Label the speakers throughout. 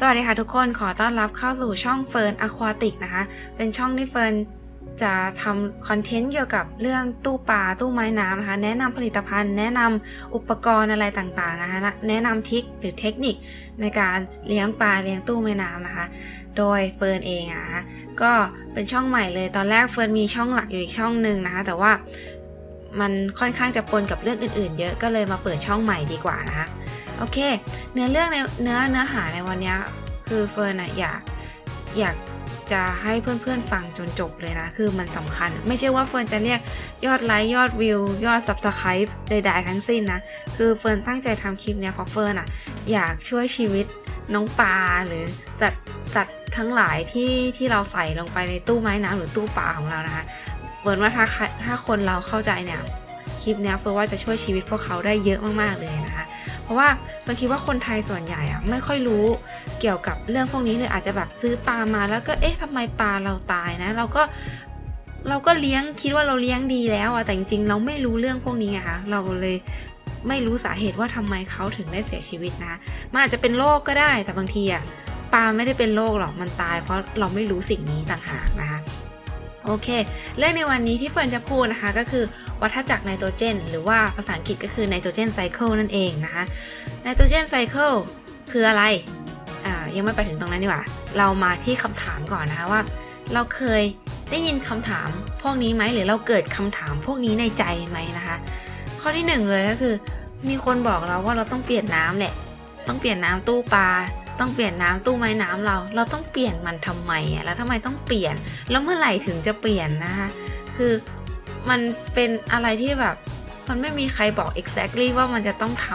Speaker 1: สวัสดีค่ะทุกคนขอต้อนรับเข้าสู่ช่องเฟิร์นอะควาติกนะคะ เป็นช่องที่เฟิร์นจะทำคอนเทนต์เกี่ยวกับเรื่องตู้ปลาตู้ไม้น้ำนะคะ แนะนำผลิตภัณฑ์ แนะนำอุปกรณ์อะไรต่างๆนะคะแนะนำทริคหรือเทคนิคในการเลี้ยงปลาเลี้ยงตู้ไม้น้ำนะคะ โดยเฟิร์นเองอะนะคะก็เป็นช่องใหม่เลยตอนแรกเฟิร์นมีช่องหลักอยู่อีกช่องหนึ่งนะคะ แต่ว่ามันค่อนข้างจะปนกับเรื่องอื่นๆ เยอะก็เลยมาเปิดช่องใหม่ดีกว่านะคะ โอเค เนื้อเรื่องในเนื้อเนื้อหาในวันนี้คือเฟิร์นอะอยากอยากจะให้เพื่อนๆฟังจนจบเลยนะ คือมันสำคัญ ไม่ใช่ว่าเฟิร์นจะเรียกยอดไลค์ยอดวิว ยอด subscribe ใดๆทั้งสิ้นนะ คือเฟิร์นตั้งใจทำคลิปเนี้ยเพราะเฟิร์นอะอยากช่วยชีวิตน้องปลาหรือสัตว์สัตว์ทั้งหลายที่ที่เราใส่ลงไปในตู้ไม้น้ำหรือตู้ปลาของเรานะคะเฟิร์นว่าถ้าใครถ้าคนเราเข้าใจเนี่ยคลิปเนี้ยเฟิร์นว่าจะช่วยชีวิตพวกเขาได้เยอะมากๆเลยนะคะ เพราะว่าเร์นคิดว่าคนไทยส่วนใหญ่อะไม่ค่อยรู้เกี่ยวกับเรื่องพวกนี้เลยอาจจะแบบซื้อปลามาแล้วก็เอ๊ะทำไมปลาเราตายนะ เราก็เราก็เลี้ยงคิดว่าเราเลี้ยงดีแล้วอะแต่จริงๆ เราไม่รู้เรื่องพวกนี้อะค่ะเราเลยไม่รู้สาเหตุว่าทำไมเขาถึงได้เสียชีวิตนะมันอาจจะเป็นโรคก็ได้แต่บางทีอะปลาไม่ได้เป็นโรคหรอกมันตาย เพราะเราไม่รู้สิ่งนี้ต่างหากนะคะ โอเค เรื่องในวันนี้ที่เฟิร์นจะพูดนะคะก็คือวัฏจักรไนโตรเจน หรือว่าภาษาอังกฤษก็คือไนโตรเจนไซเคิลนั่นเองนะคะไนโตรเจนไซเคิลคืออะไร อ่า ยังไม่ไปถึงตรงนั้นดีกว่า เรามาที่คำถามก่อนนะคะว่า เราเคยได้ยินคำถามพวกนี้ไหมหรือเราเกิดคำถามพวกนี้ในใจไหมนะคะ ข้อที่หนึ่งเลยก็คือ มีคนบอกเราว่าเราต้องเปลี่ยนน้ำแหละ ต้องเปลี่ยนน้ำตู้ปลา ต้องเปลี่ยนน้ำตู้ไม้น้ำเรา เราต้องเปลี่ยนมันทำไมอะแล้วทำไมต้องเปลี่ยน แล้วเมื่อไหร่ถึงจะเปลี่ยนนะคะคือมันเป็นอะไรที่แบบ มันไม่มีใครบอก exactly ว่ามันจะต้องท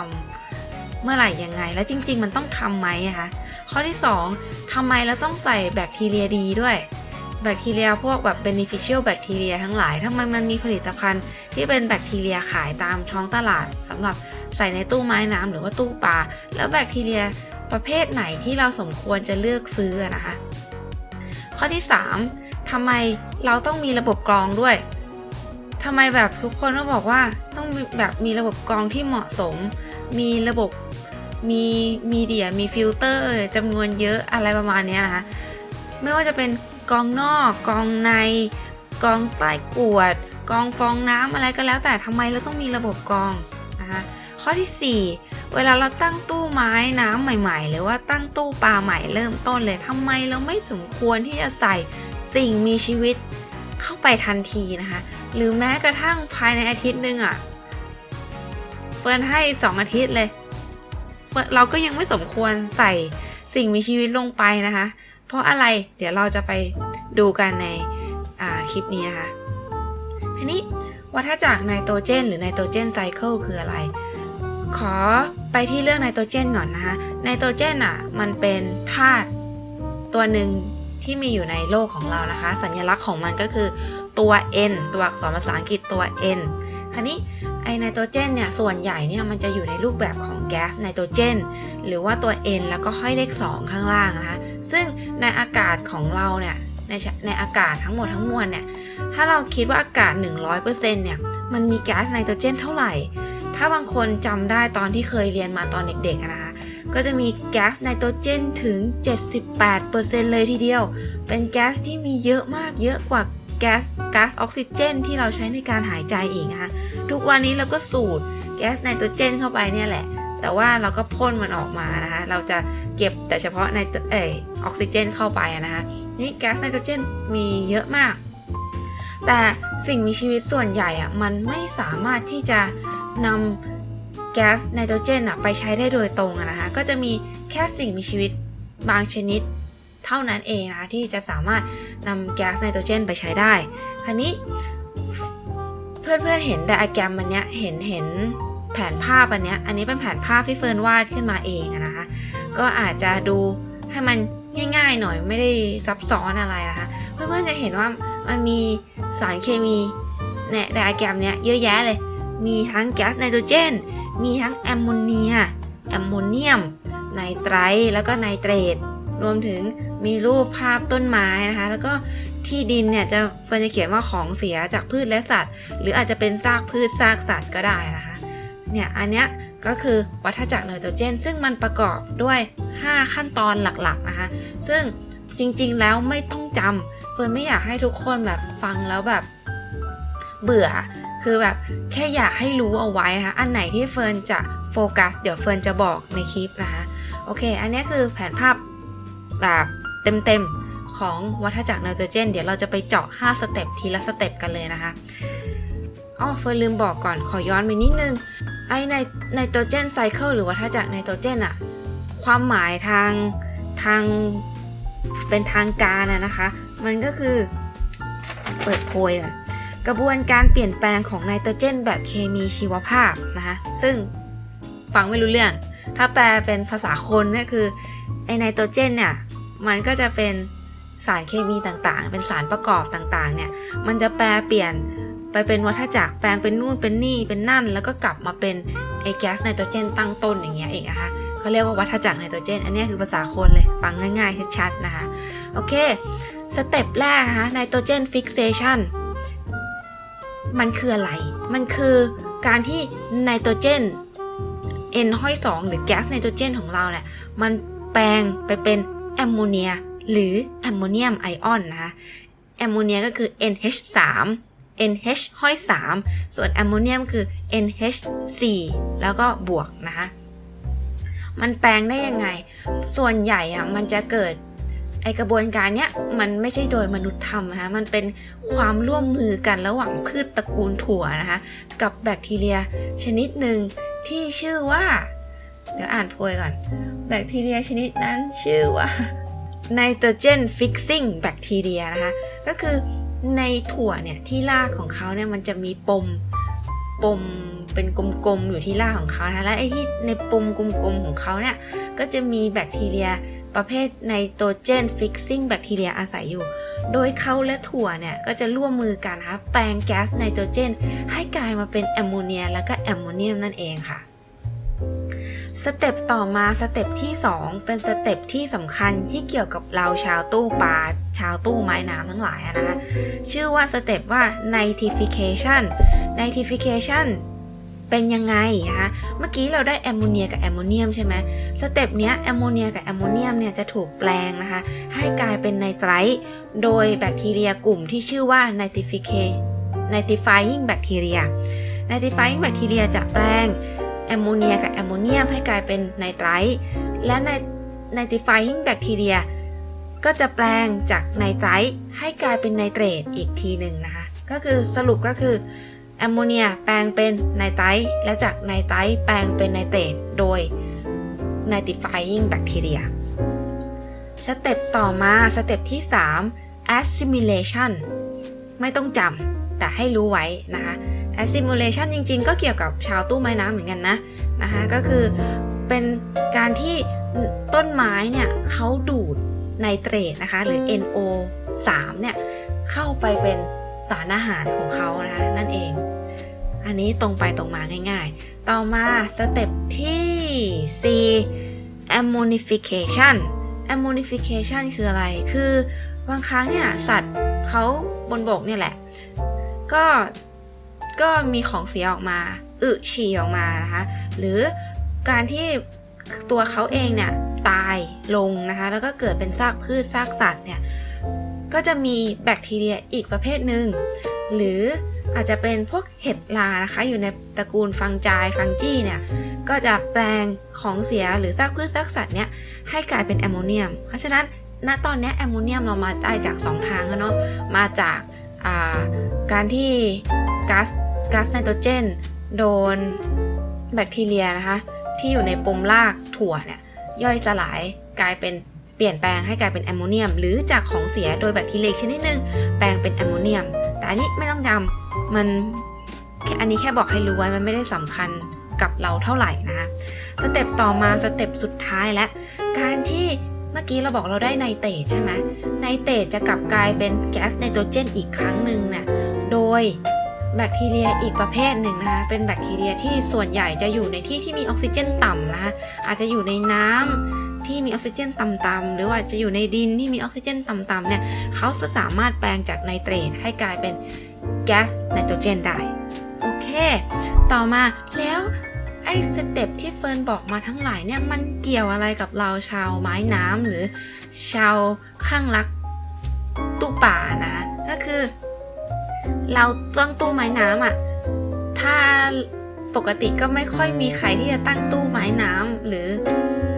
Speaker 1: ำเมื่อไหร่ยังไง และจริง ๆ มันต้องทำไหมอะคะข้อที่ 2ทำไมเราต้องใส่แบคทีเรียดีด้วยแบคทีเรียพวกแบบ beneficial แบคทีเรียทั้งหลายทำไมมันมีผลิตภัณฑ์ที่เป็นแบคทีเรียขายตามท้องตลาดสำหรับใส่ในตู้ไม้น้ำหรือว่าตู้ปลาแล้วแบคทีเรีย ประเภทไหนที่เราสมควรจะเลือกซื้อนะคะ ข้อที่ 3ทำไมเราต้องมีระบบกรองด้วยทำไมแบบทุกคนก็บอกว่าต้องแบบมีระบบกรองที่เหมาะสม มีระบบมีมีเดียมีฟิลเตอร์จำนวนเยอะอะไรประมาณนี้นะคะ ไม่ว่าจะเป็นกรองนอกกรองในกรองใต้กรวดกรองฟองน้ำอะไรก็แล้วแต่ทำไมเราต้องมีระบบกรองนะคะ ข้อที่ 4 เวลาเราตั้งตู้ไม้น้ำใหม่ ๆ หรือว่าตั้งตู้ปลาใหม่เริ่มต้นเลยทำไมเราไม่สมควรที่จะใส่สิ่งมีชีวิตเข้าไปทันทีนะคะ หรือแม้กระทั่งภายในอาทิตย์หนึ่งอะ่ะเฟิร์นให้ 2 อาทิตย์เลยเฟิร์นเราก็ยังไม่สมควรใส่สิ่งมีชีวิตลงไปนะคะ เพราะอะไรเดี๋ยวเราจะไปดูกันในคลิปนี้นะคะ ทีนี้วัฏจักรไนโตรเจน หรือไนโตรเจนไซเคิลคืออะไร ขอไปที่เรื่องไนโตรเจนก่อนนะคะไนโตรเจนอะมันเป็นธาตุตัวหนึ่งที่มีอยู่ในโลกของเรานะคะ สัญลักษณ์ของมันก็คือตัว N ตัวอักษรภาษาอังกฤษตัว N คราวนี้ไอไนโตรเจนเนี่ยส่วนใหญ่เนี่ยมันจะอยู่ในรูปแบบของแก๊สไนโตรเจนหรือว่าตัว N แล้วก็ห้อยเลข 2 ข้างล่างนะคะซึ่งในอากาศของเราเนี่ยในในอากาศทั้งหมดทั้งมวลเนี่ยถ้าเราคิดว่าอากาศ 100%เนี่ยมันมีแก๊สไนโตรเจนเท่าไหร่ ถ้าบางคนจำได้ตอนที่เคยเรียนมาตอนเด็กๆนะคะ ก็จะมีแก๊สไนโตรเจนถึง 78%เลยทีเดียว เป็นแก๊สที่มีเยอะมากเยอะกว่าแก๊สก๊าซออกซิเจน ที่เราใช้ในการหายใจอีกนะคะ ทุกวันนี้เราก็สูดแก๊สไนโตรเจนเข้าไปเนี่ยแหละ แต่ว่าเราก็พ่นมันออกมานะคะ เราจะเก็บแต่เฉพาะในเออออกซิเจนเข้าไปนะคะ นี่แก๊สไนโตรเจนมีเยอะมาก แต่สิ่งมีชีวิตส่วนใหญ่อะมันไม่สามารถที่จะ นำแก๊สไนโตรเจนอะไปใช้ได้โดยตรงอะนะคะก็จะมีแค่สิ่งมีชีวิตบางชนิดเท่านั้นเองนะที่จะสามารถนำแก๊สไนโตรเจนไปใช้ได้ คราวนี้เพื่อนๆเห็นไดอะแกรมอันเนี้ยเห็นเห็นแผนภาพอันเนี้ยอันนี้เป็นแผนภาพที่เฟิร์นวาดขึ้นมาเองนะคะก็อาจจะดูให้มันง่ายๆหน่อยไม่ได้ซับซ้อนอะไรนะคะเพื่อนๆจะเห็นว่ามันมีสารเคมีเนี่ยไดอะแกรมเนี้ยเยอะแยะเลย มีทั้งแก๊สไนโตรเจน มีทั้งแอมโมเนีย แอมโมเนียม ไนไตรท์แล้วก็ไนเตรต รวมถึงมีรูปภาพต้นไม้นะคะ แล้วก็ที่ดินเนี่ยจะเฟิร์นจะเขียนว่าของเสียจากพืชและสัตว์ หรืออาจจะเป็นซากพืชซากสัตว์ก็ได้นะคะ เนี่ยอันเนี้ยก็คือวัฏจักรไนโตรเจน ซึ่งมันประกอบด้วย 5 ขั้นตอนหลักๆนะคะ ซึ่งจริงๆแล้วไม่ต้องจำเฟิร์นไม่อยากให้ทุกคนแบบฟังแล้วแบบเบื่อ คือแบบแค่อยากให้รู้เอาไว้นะคะ อันไหนที่เฟิร์นจะโฟกัส เดี๋ยวเฟิร์นจะบอกในคลิปนะคะ โอเค อันนี้คือแผนภาพแบบเต็มๆ ของวัฏจักรไนโตรเจน เดี๋ยวเราจะไปเจาะ 5 สเต็ปทีละสเต็ปกันเลยนะคะอ๋อเฟิร์นลืมบอกก่อนขอย้อนไปนิดนึง ไอในไนโตรเจนไซเคิลหรือวัฏจักรไนโตรเจนอะความหมายทางทางเป็นทางการอะนะคะ มันก็คือเปิดโพยอน กระบวนการเปลี่ยนแปลงของไนโตรเจนแบบเคมีชีวภาพนะคะซึ่งฟังไม่รู้เรื่อง ถ้าแปลเป็นภาษาคนก็คือไอไนโตรเจนเนี่ยมันก็จะเป็นสารเคมีต่างๆ เป็นสารประกอบต่างๆเนี่ยมันจะแปลเปลี่ยนไปเป็นวัฏจักรแปลงเป็นนู่นเป็นนี่เป็นนั่น แล้วก็กลับมาเป็นไอแก๊สไนโตรเจนตั้งต้นอย่างเงี้ยเองนะคะเขาเรียกว่าวัฏจักรไนโตรเจน อันนี้คือภาษาคนเลยฟังง่ายๆชัดๆนะคะโอเคสเต็ปแรกนะคะไนโตรเจนฟิกเซชัน มันคืออะไร มันคือการที่ไนโตรเจน N ห้อย2หรือแก๊สไนโตรเจนของเราเนี่ยมันแปลงไปเป็นแอมโมเนียหรือแอมโมเนียมไอออนนะคะแอมโมเนียก็คือ NH3 NH ห้อย3ส่วนแอมโมเนียมคือ NH4 แล้วก็บวกนะคะ มันแปลงได้ยังไง ส่วนใหญ่อะมันจะเกิด ไอกระบวนการเนี้ยมันไม่ใช่โดยมนุษย์ทำนะคะมันเป็นความร่วมมือกันระหว่างพืชตระกูลถั่วนะคะ กับแบคทีเรียชนิดหนึ่งที่ชื่อว่า เดี๋ยวอ่านโพยก่อน แบคทีเรียชนิดนั้นชื่อว่าไนโตรเจนฟิกซิ่งแบคทีเรียนะคะ ก็คือในถั่วเนี่ยที่รากของเขาเนี่ยมันจะมีปมปมเป็นกลมๆอยู่ที่รากของเขานะคะและไอ้ที่ในปมกลมๆของเขาเนี่ยก็จะมีแบคทีเรีย ประเภทไนโตรเจนฟิกซิ่งแบคทีเรียอาศัยอยู่ โดยเขาและถั่วเนี่ยก็จะร่วมมือกันนะคะแปลงแก๊สไนโตรเจน ให้กลายมาเป็นแอมโมเนีย แล้วก็แอมโมเนียมนั่นเองค่ะสเต็ปต่อมาสเต็ปที่ 2 เป็นสเต็ปที่สำคัญที่เกี่ยวกับเราชาวตู้ปลาชาวตู้ไม้น้ำทั้งหลายนะคะชื่อว่าสเต็ปว่า nitrification nitrification เป็นยังไงนะคะเมื่อกี้เราได้แอมโมเนียกับแอมโมเนียมใช่ไหมสเต็ปเนี้ยแอมโมเนียกับแอมโมเนียมเนี่ยจะถูกแปลงนะคะ ให้กลายเป็นไนไตรท์โดยแบคทีเรียกลุ่มที่ชื่อว่า nitrifying bacteria nitrifying bacteria จะแปลงแอมโมเนียกับแอมโมเนียมให้กลายเป็นไนไตรท์และในไนตริฟายงแบคทีเรียก็จะแปลงจากไนไตรท์ให้กลายเป็นไนเตรตอีกทีหนึ่งนะคะ ก็คือสรุปก็คือ อมโมเนียแปลงเป็นไนไตร์และจากไนไตร์แปลงเป็นไนเตรตโดยไนตริฟายงแบคทีเรียสเต็ปต่อมาสเต็ปที่ 3 assimilation ไม่ต้องจำแต่ให้รู้ไว้นะคะ assimilation จริงๆ ก็เกี่ยวกับชาวตู้ไม้น้ำเหมือนกันนะนะคะก็คือเป็นการที่ต้นไม้เนี่ยเขาดูดไนเตรตนะคะหรือ NO 3 เนี่ยเข้าไปเป็นสารอาหารของเขานะคะนั่นเอง อันนี้ตรงไปตรงมาง่ายๆ ต่อมาสเต็ปที่ 4 ammonification ammonification คืออะไร คือบางครั้งเนี่ยสัตว์เขาบนบกเนี่ยแหละ ก็ก็มีของเสียออกมาอึฉี่ออกมานะคะ หรือการที่ตัวเขาเองเนี่ยตายลงนะคะ แล้วก็เกิดเป็นซากพืชซากสัตว์เนี่ย ก็จะมีแบคทีเรียอีกประเภทหนึ่ง หรือ อาจจะเป็นพวกเห็ดลานะคะ อยู่ในตระกูลฟังจายฟังจี้เนี่ยก็จะแปลงของเสียหรือซากพืชซากสัตว์เนี่ยให้กลายเป็นแอมโมเนียม เพราะฉะนั้นณตอนนี้แอมโมเนียมเรามาได้จาก 2 ทางแล้วเนาะมาจากการที่ก๊าซก๊าซไนโตรเจน โดนแบคทีเรียนะคะ ที่อยู่ในปมรากถั่วเนี่ยย่อยสลายกลายเป็นเปลี่ยนแปลงให้กลายเป็นแอมโมเนียม หรือจากของเสียโดยแบคทีเรียชนิดหนึ่งแปลงเป็นแอมโมเนียม แต่อันนี้ไม่ต้องจำ มันอันนี้แค่บอกให้รู้ไว้มันไม่ได้สำคัญกับเราเท่าไหร่นะคะสเต็ปต่อมาสเต็ปสุดท้ายและ การที่เมื่อกี้เราบอกเราได้ไนเตรตใช่ไหมไนเตรตจะกลับกลายเป็นแก๊สไนโตรเจนอีกครั้งหนึ่งนี่ยโดยแบคทีเรียอีกประเภทหนึ่งนะคะ เป็นแบคทีเรียที่ส่วนใหญ่จะอยู่ในที่ที่มีออกซิเจนต่ำนะคะอาจจะอยู่ในน้ำที่มีออกซิเจนต่ำๆหรือว่าจะอยู่ในดินที่มีออกซิเจนต่ำๆเนี่ยเขาจะสามารถแปลงจากไนเตรตให้กลายเป็น แก๊สไนโตรเจนได้ โอเค ต่อมาแล้วไอ้สเต็ปที่เฟิร์นบอกมาทั้งหลายเนี่ย มันเกี่ยวอะไรกับเราชาวไม้น้ำหรือชาวข้างรักตู้ป่านะ ก็คือ เราตั้งตู้ไม้น้ำอะ ถ้าปกติก็ไม่ค่อยมีใครที่จะตั้งตู้ไม้น้ำหรือ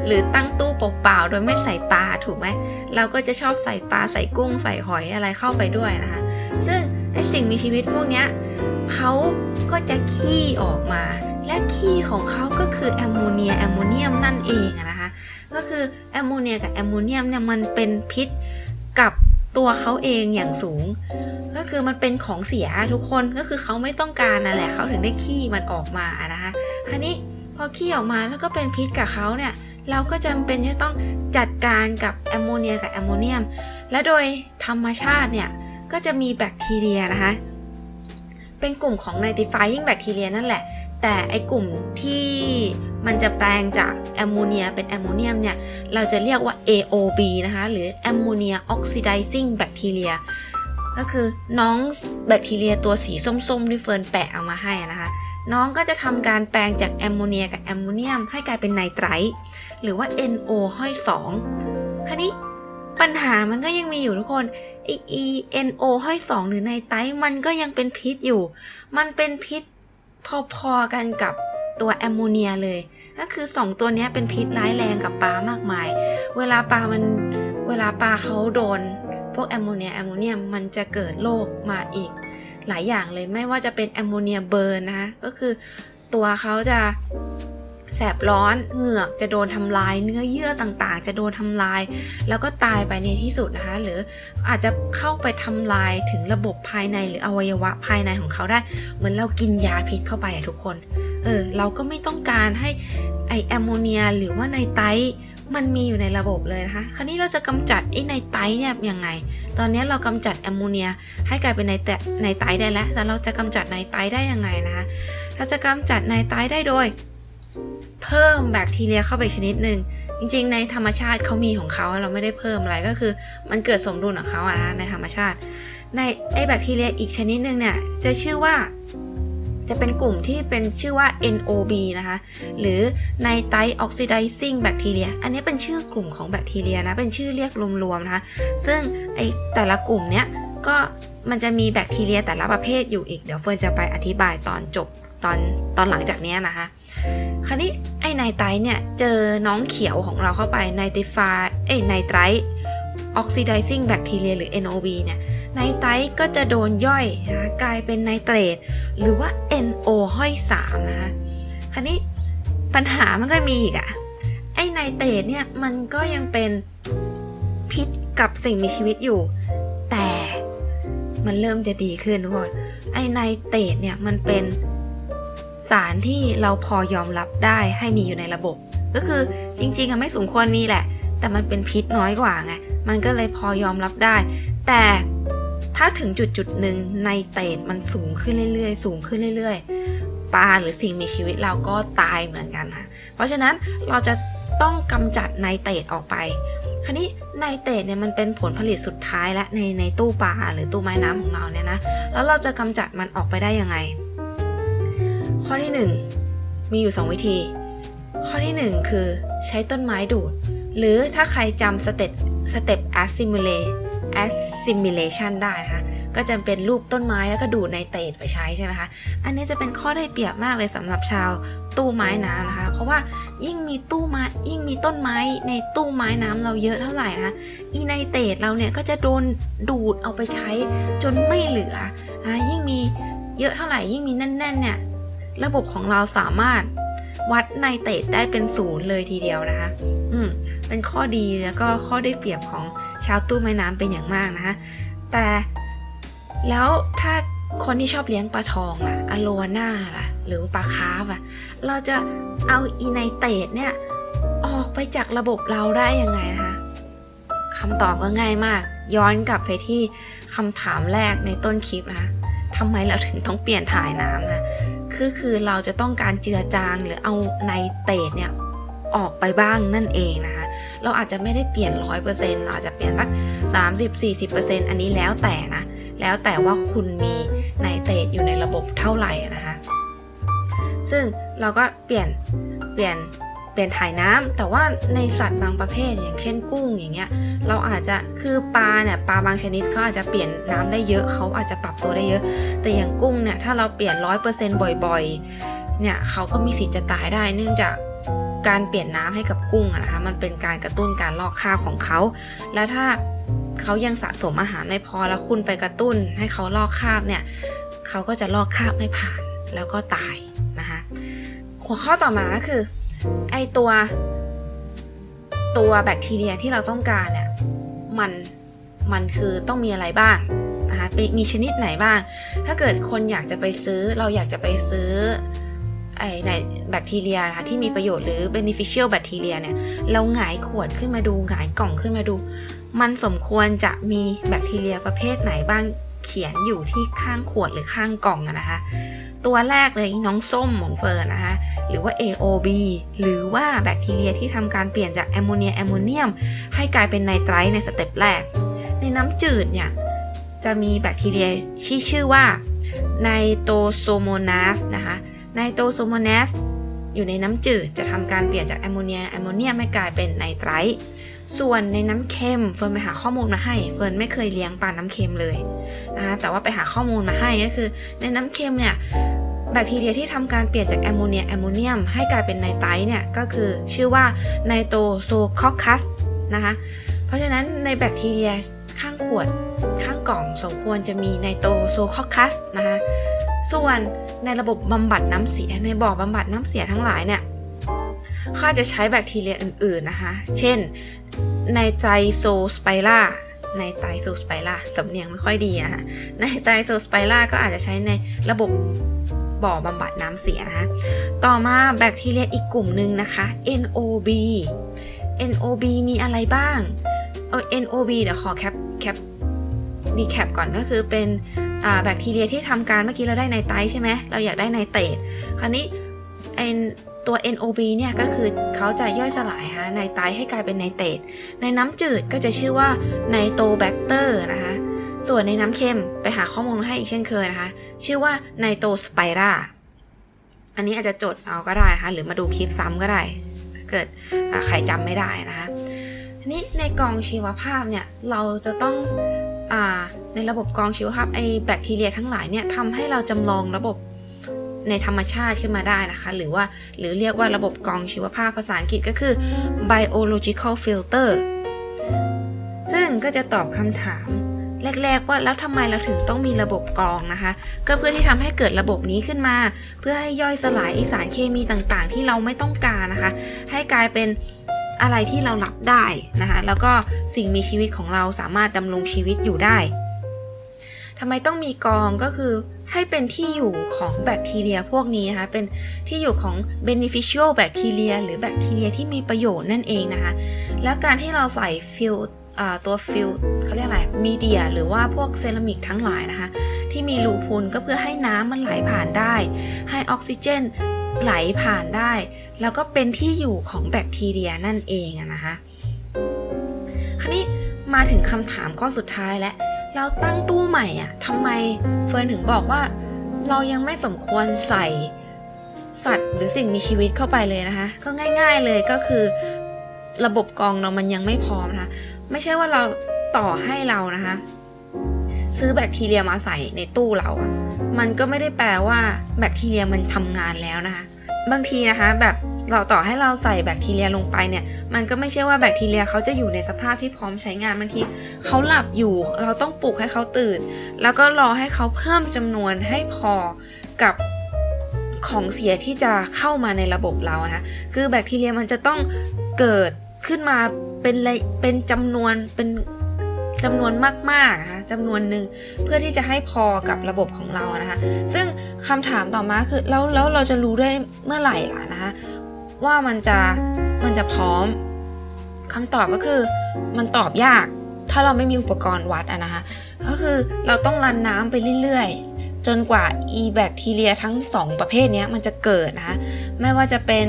Speaker 1: หรือตั้งตู้เปล่าๆโดยไม่ใส่ปลาถูกไหม เราก็จะชอบใส่ปลาใส่กุ้งใส่หอยอะไรเข้าไปด้วยนะคะ ซึ่ง ไอสิ่งมีชีวิตพวกนี้เขาก็จะขี้ออกมา และขี้ของเขาก็คือแอมโมเนียแอมโมเนียมนั่นเองนะคะก็คือแอมโมเนียกับแอมโมเนียมเนี่ยมันเป็นพิษกับตัวเขาเองอย่างสูง ก็คือมันเป็นของเสียทุกคนก็คือเขาไม่ต้องการนั่นแหละเขาถึงได้ขี้มันออกมานะคะคราวนี้พอขี้ออกมาแล้วก็เป็นพิษกับเขาเนี่ยเราก็จำเป็นที่จะต้องจัดการกับแอมโมเนียกับแอมโมเนียม และโดยธรรมชาติเนี่ย ก็จะมีแบคทีเรียนะคะ เป็นกลุ่มของ nitrifying แบคทีเรียนั่นแหละ แต่ไอกลุ่มที่มันจะแปลงจากแอมโมเนียเป็นแอมโมเนียมเนี่ย เราจะเรียกว่า AOB นะคะ หรือ Ammonia Oxidizing Bacteria ก็คือน้องแบคทีเรียตัวสีส้มๆที่เฟิร์นแปะเอามาให้นะคะ น้องก็จะทำการแปลงจากแอมโมเนียกับแอมโมเนียมให้กลายเป็นไนไตรท์หรือว่า NO ห้อย2คราวนี้ ปัญหามันก็ยังมีอยู่ทุกคนไอ NO ห้อย2หรือไนไตร์มันก็ยังเป็นพิษอยู่ มันเป็นพิษพอๆกันกับตัวแอมโมเนียเลย ก็คือ 2 ตัวนี้เป็นพิษร้ายแรงกับปลามากมาย เวลาปลามันเวลาปลาเขาโดน พวกแอมโมเนียแอมโมเนียมมันจะเกิดโรคมาอีก หลายอย่างเลยไม่ว่าจะเป็นแอมโมเนียเบิร์นนะก็คือตัวเขาจะ แสบร้อนเหงือกจะโดนทำลาย เนื้อเยื่อต่างๆ จะโดนทำลาย แล้วก็ตายไปในที่สุดนะคะ หรืออาจจะเข้าไปทำลายถึงระบบภายในหรืออวัยวะภายในของเขาได้ เหมือนเรากินยาพิษเข้าไปอะทุกคน เออ เราก็ไม่ต้องการให้ไอแอมโมเนียหรือว่าไนไตรมันมีอยู่ในระบบเลยนะคะ คราวนี้เราจะกำจัดไอไนไตร์เนี่ยยังไง ตอนนี้เรากำจัดแอมโมเนียให้กลายเป็นไนแตไนไตร์ได้แล้ว แต่เราจะกำจัดไนไตร์ได้ยังไงนะคะ เราจะกำจัดไนไตร์ได้โดย เพิ่มแบคทีเรียเข้าไปชนิดหนึ่งจริง ๆ ในธรรมชาติเขามีของเขาเราไม่ได้เพิ่มอะไรก็คือ มันเกิดสมดุลของเขาอะนะในธรรมชาติ ในไอแบคทีเรียอีกชนิดหนึ่งเนี่ยจะชื่อว่าจะเป็นกลุ่มที่เป็นชื่อว่า NOB นะคะ หรือ Nitrite Oxidizing Bacteria อันนี้เป็นชื่อกลุ่มของแบคทีเรียนะ เป็นชื่อเรียกรวมๆนะคะ ซึ่งไอแต่ละกลุ่มเนี้ยก็มันจะมีแบคทีเรียแต่ละประเภทอยู่อีก เดี๋ยวเฟิร์นจะไปอธิบายตอนจบตอนตอนหลังจากเนี้ยนะคะ คราวนี้ไอ้ไนไตร์เนี่ยเจอน้องเขียวของเราเข้าไปไนติฟาเอ้ไนไตรท์ oxidizing bacteria หรือ NOB เนี่ยไนไตร์ก็จะโดนย่อยนะกลายเป็นไนเตรตหรือว่า NO ห้อย3นะคะคราวนี้ปัญหามันก็มีอีกอะไอไนเตรตเนี่ยมันก็ยังเป็นพิษกับสิ่งมีชีวิตอยู่ แต่มันเริ่มจะดีขึ้นทุกคนไอไนเตรตเนี่ยมันเป็น สารที่เราพอยอมรับได้ให้มีอยู่ในระบบ ก็คือจริงๆอะไม่สมควรมีแหละ แต่มันเป็นพิษน้อยกว่าไงมันก็เลยพอยอมรับได้ แต่ถ้าถึงจุดจุดหนึ่งไนเตรตมันสูงขึ้นเรื่อยๆ สูงขึ้นเรื่อยๆปลาหรือสิ่งมีชีวิตเราก็ตายเหมือนกันค่ะเพราะฉะนั้นเราจะต้องกำจัดไนเตรตออกไปคราวนี้ไนเตรตเนี่ยมันเป็นผลผลิตสุดท้ายและในในตู้ปลาหรือตู้ไม้น้ำของเราเนี่ยนะแล้วเราจะกำจัดมันออกไปได้ยังไง ข้อที่หนึ่งมีอยู่ 2 วิธี ข้อที่ 1 คือใช้ต้นไม้ดูด หรือถ้าใครจำสเต็ปสเต็ป assimilate assimilation ได้นะคะก็จะเป็นรูปต้นไม้แล้วก็ดูดในเตดไปใช้ใช่ไหมคะ อันนี้จะเป็นข้อได้เปรียบมากเลยสำหรับชาวตู้ไม้น้ำนะคะ เพราะว่ายิ่งมีตู้ไม้ยิ่งมีต้นไม้ในตู้ไม้น้ำเราเยอะเท่าไหร่นะคะอีไนเตดเราเนี่ยก็จะโดนดูดเอาไปใช้จนไม่เหลือนะยิ่งมีเยอะเท่าไหร่ยิ่งมีแน่นๆเนี่ย ระบบของเราสามารถวัดไนเตรตได้เป็นศูนย์เลยทีเดียวนะคะ อืม เป็นข้อดีแล้วก็ข้อได้เปรียบของชาวตู้ไม้น้ำเป็นอย่างมากนะคะ แต่แล้วถ้าคนที่ชอบเลี้ยงปลาทองล่ะอโลวาน่าล่ะ หรือปลาคาร์ฟอะ เราจะเอาอีไนเตรตเนี่ย ออกไปจากระบบเราได้ยังไงนะคะคำตอบก็ง่ายมาก ย้อนกลับไปที่คำถามแรกในต้นคลิปนะคะทำไมเราถึงต้องเปลี่ยนถ่ายน้ำนะ คือคือเราจะต้องการเจือจางหรือเอาไนเตรตเนี่ยออกไปบ้างนั่นเองนะคะ เราอาจจะไม่ได้เปลี่ยน 100%เราอาจจะเปลี่ยนสัก 30-40%อันนี้แล้วแต่นะ แล้วแต่ว่าคุณมีไนเตรตอยู่ในระบบเท่าไหร่นะคะ ซึ่งเราก็เปลี่ยนเปลี่ยน เปลี่ยนถ่ายน้ำแต่ว่าในสัตว์บางประเภทอย่างเช่นกุ้งอย่างเงี้ยเราอาจจะคือปลาเนี่ยปลาบางชนิดเขาอาจจะเปลี่ยนน้ำได้เยอะเขาอาจจะปรับตัวได้เยอะ แต่อย่างกุ้งเนี่ยถ้าเราเปลี่ยนร้อยเปอร์เซ็นต์บ่อยๆเนี่ยเขาก็มีสิทธิ์จะตายได้ เนื่องจากการเปลี่ยนน้ำให้กับกุ้งอะนะคะมันเป็นการกระตุ้นการลอกคราบของเขา แล้วถ้าเขายังสะสมอาหารไม่พอแล้วคุณไปกระตุ้นให้เขาลอกคราบเนี่ยเขาก็จะลอกคราบไม่ผ่านแล้วก็ตายนะคะหัวข้อต่อมาก็คือ ไอตัว ตัวแบคทีเรียที่เราต้องการเนี่ยมันมันคือต้องมีอะไรบ้างนะคะมีชนิดไหนบ้าง ถ้าเกิดคนอยากจะไปซื้อเราอยากจะไปซื้อไอในแบคทีเรียนะคะที่มีประโยชน์หรือ beneficial bacteria เนี่ยเราหงายขวดขึ้นมาดูหงายกล่องขึ้นมาดู มันสมควรจะมีแบคทีเรียประเภทไหนบ้างเขียนอยู่ที่ข้างขวดหรือข้างกล่องนะคะ ตัวแรกเลยน้องส้มของเฟิร์นนะคะ หรือว่า AOB หรือว่าแบคทีเรียที่ทำการเปลี่ยนจากแอมโมเนียแอมโมเนียม ให้กลายเป็นไนไตร์ในสเต็ปแรก ในน้ำจืดเนี่ย จะมีแบคทีเรียที่ชื่อว่าไนโตโซโมนัสนะคะไนโตโซโมนัสอยู่ในน้ำจืดจะทำการเปลี่ยนจากแอมโมเนียแอมโมเนียมให้กลายเป็นไนไตร์ส่วนในน้ำเค็มเฟิร์นไปหาข้อมูลมาให้ เฟิร์นไม่เคยเลี้ยงปลาน้ำเค็มเลยนะคะแต่ว่าไปหาข้อมูลมาให้ก็คือ ในน้ำเค็มเนี่ย แบคทีเรียที่ทำการเปลี่ยนจากแอมโมเนียแอมโมเนียมให้กลายเป็นไนไตร์เนี่ยก็คือชื่อว่าไนโตโซคอคัสนะคะเพราะฉะนั้นในแบคทีเรียข้างขวดข้างกล่องสมควรจะมีไนโตโซคอคัสนะคะส่วนในระบบบำบัดน้ำเสียในบ่อบำบัดน้ำเสียทั้งหลายเนี่ยเขาจะใช้แบคทีเรียอื่นๆนะคะ เช่นไนไตรโซสไปร่าไนไตรโซสไปร่าสำเนียงไม่ค่อยดีนะคะไนไตรโซสไปร่าก็อาจจะใช้ในระบบ บ่อบำบัดน้ำเสียนะคะ ต่อมาแบคทีเรียอีกกลุ่มหนึ่งนะคะ NOB NOB มีอะไรบ้างเออ NOB เดี๋ยวขอแคปแคปดีแคปก่อนก็คือเป็นแบคทีเรียที่ทำการเมื่อกี้เราได้ไนไตร์ใช่ไหมเราอยากได้ไนเตรตคราวนี้ไอตัว NOB เนี่ยก็คือเขาจะย่อยสลายฮะไนไตร์ให้กลายเป็นไนเตรตในน้ำจืดก็จะชื่อว่าไนโตแบคเตอร์นะคะ ส่วนในน้ำเค็มไปหาข้อมูลให้อีกเช่นเคยนะคะ ชื่อว่าไนโตสไปราอันนี้อาจจะจดเอาก็ได้นะคะ หรือมาดูคลิปซ้ำก็ได้ เกิดใครจำไม่ได้นะคะทีนี้ในกองชีวภาพเนี่ยเราจะต้องอในระบบกองชีวภาพไอแบคทีเรียทั้งหลายเนี่ยทำให้เราจำลองระบบในธรรมชาติขึ้นมาได้นะคะ หรือว่าหรือเรียกว่าระบบกองชีวภาพภาษาอังกฤษก็คือ biological filter ซึ่งก็จะตอบคำถาม แรก ๆ ว่าแล้วทำไมเราถึงต้องมีระบบกรองนะคะ ก็เพื่อที่ทำให้เกิดระบบนี้ขึ้นมา เพื่อให้ย่อยสลายสารเคมีต่างๆ ที่เราไม่ต้องการนะคะ ให้กลายเป็นอะไรที่เรารับได้นะคะแล้วก็สิ่งมีชีวิตของเราสามารถดำรงชีวิตอยู่ได้ทำไมต้องมีกรองก็คือให้เป็นที่อยู่ของแบคทีเรียพวกนี้นะคะ เป็นที่อยู่ของ beneficial bacteria หรือแบคทีเรียที่มีประโยชน์นั่นเองนะคะ แล้วการที่เราใส่ฟิล ตัวฟิลเขาเรียกอะไรมีเดียหรือว่าพวกเซรามิกทั้งหลายนะคะ ที่มีรูพุนก็เพื่อให้น้ำมันไหลผ่านได้ ให้ออกซิเจนไหลผ่านได้ แล้วก็เป็นที่อยู่ของแบคทีเรียนั่นเองนะคะคราวนี้มาถึงคำถามข้อสุดท้ายแล้วเราตั้งตู้ใหม่อะทำไมเฟิร์นถึงบอกว่า เรายังไม่สมควรใส่สัตว์หรือสิ่งมีชีวิตเข้าไปเลยนะคะ ก็ง่าย ๆเลยก็คือระบบกรองเรามันยังไม่พร้อมนะคะ ไม่ใช่ว่าเราต่อให้เรานะคะ ซื้อแบคทีเรียมาใส่ในตู้เราอะมันก็ไม่ได้แปลว่าแบคทีเรียมันทำงานแล้วนะคะ บางทีนะคะแบบเราต่อให้เราใส่แบคทีเรียลงไปเนี่ย มันก็ไม่ใช่ว่าแบคทีเรียเขาจะอยู่ในสภาพที่พร้อมใช้งานบางทีเขาหลับอยู่ เราต้องปลุกให้เขาตื่น แล้วก็รอให้เขาเพิ่มจำนวนให้พอกับของเสียที่จะเข้ามาในระบบเรานะคือแบคทีเรียมันจะต้องเกิด ขึ้นมาเป็นเลยเป็นจำนวนเป็นจำนวนมากๆนะคะจำนวนหนึ่งเพื่อที่จะให้พอกับระบบของเรานะคะ ซึ่งคำถามต่อมาคือแล้วแล้วเราจะรู้ได้เมื่อไหร่ล่ะนะคะว่ามันจะมันจะพร้อมคำตอบก็คือมันตอบยากถ้าเราไม่มีอุปกรณ์วัดอะนะคะ ก็คือเราต้องรันน้ำไปเรื่อยๆ จนกว่า e แบคทีเรียทั้ง 2 ประเภทนี้มันจะเกิดนะคะ ไม่ว่าจะเป็น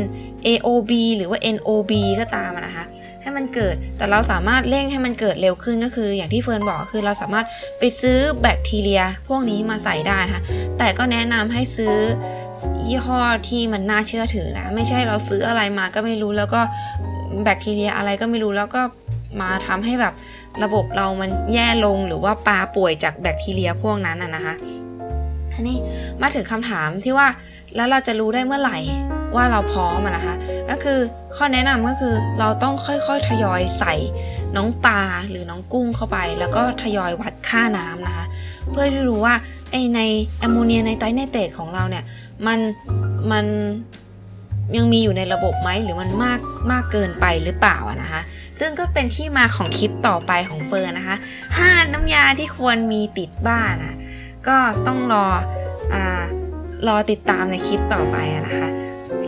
Speaker 1: AOB หรือว่า NOB ก็ตามนะคะ ให้มันเกิดแต่เราสามารถเร่งให้มันเกิดเร็วขึ้นก็คือ อย่างที่เฟิร์นบอกคือเราสามารถไปซื้อแบคทีเรียพวกนี้มาใส่ได้นะคะแต่ก็แนะนำให้ซื้อยี่ห้อที่มันน่าเชื่อถือนะ ไม่ใช่เราซื้ออะไรมาก็ไม่รู้แล้วก็แบคทีเรียอะไรก็ไม่รู้แล้วก็มาทำให้แบบระบบเรามันแย่ลงหรือว่าปลาป่วยจากแบคทีเรียพวกนั้นอะนะคะอันนี้มาถึงคำถามที่ว่า แล้วเราจะรู้ได้เมื่อไหร่ว่าเราพร้อมอะนะคะ ก็คือข้อแนะนำก็คือเราต้องค่อยๆทยอยใส่น้องปลาหรือน้องกุ้งเข้าไป แล้วก็ทยอยวัดค่าน้ำนะคะ เพื่อที่รู้ว่าไอในแอมโมเนียในไตรไนเตรตของเราเนี่ยมันมันยังมีอยู่ในระบบไหมหรือมันมากมากเกินไปหรือเปล่านะคะ ซึ่งก็เป็นที่มาของคลิปต่อไปของเฟิร์นนะคะห้าน้ำยาที่ควรมีติดบ้านนะก็ต้องรออ่า รอติดตามในคลิปต่อไปนะคะ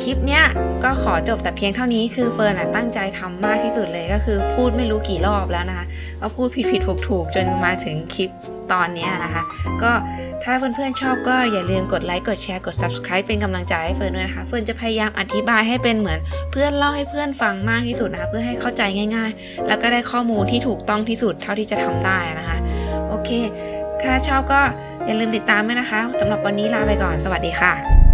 Speaker 1: คลิปเนี้ยก็ขอจบแต่เพียงเท่านี้คือเฟิร์นตั้งใจทำมากที่สุดเลยก็คือพูดไม่รู้กี่รอบแล้วนะคะ ก็พูดผิดผิดถูกถูกจนมาถึงคลิปตอนเนี้ยนะคะ ก็ถ้าเพื่อนๆชอบก็อย่าลืมกดไลค์กดแชร์กด subscribe เป็นกำลังใจให้เฟิร์นด้วยนะคะ เฟิร์นจะพยายามอธิบายให้เป็นเหมือน เพื่อนเล่าให้เพื่อนฟังมากที่สุดนะคะ เพื่อให้เข้าใจง่าย ๆ แล้วก็ได้ข้อมูลที่ถูกต้องที่สุดเท่าที่จะทำได้นะคะ โอเค ถ้าชอบก็ อย่าลืมติดตามด้วยนะคะสำหรับวันนี้ลาไปก่อน สวัสดีค่ะ